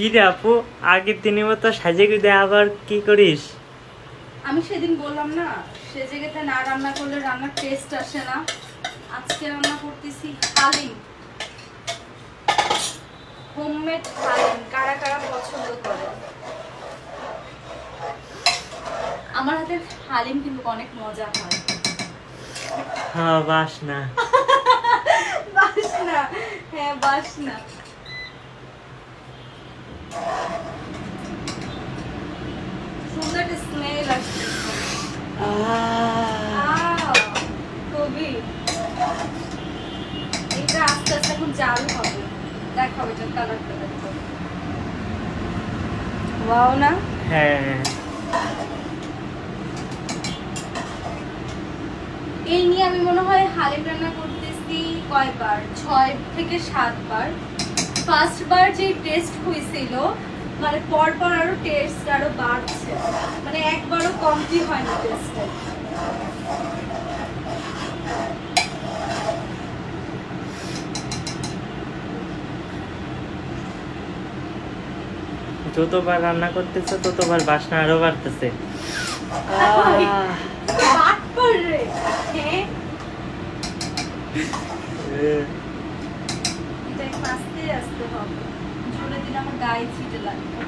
কি রে আপু আগের দিনের মতো সাজে গুজে আবার কি করিস? আমি সেদিন বললাম না সে জায়গাতে না রান্না করলে রান্নার টেস্ট আসে না। আজকে রান্না করতেছি হালিম। হোমমেড হালিম কারা কারা পছন্দ করে? আমার হাতের হালিম কিন্তু অনেক মজা হয়। হ্যাঁ বাস না বাসনা হ্যাঁ বাসনা। সুন্দর স্মেল আসছে আহ, এটা আস্তে আস্তে এখন জাল হবে। দেখাও এটা কালারটা দেখো। ওয়াও না? হ্যাঁ। এই নিয়ে আমি মনে হয় হালিম রান্না করতেছি কয়বার? ছয় থেকে সাতবার। ফার্স্ট বার যে টেস্ট হয়েছিল মানে পর পর আরও টেস্ট আরও বাড়ছে। মানে একবারও কমতি হয় না টেস্টে যতবার রান্না করতেছে ততবার বাসনা আরও বাড়তেছে। হ্যাঁ। আস্তে হবে। জোরে দিলে আমার গায়ে ছিটে লাগবে।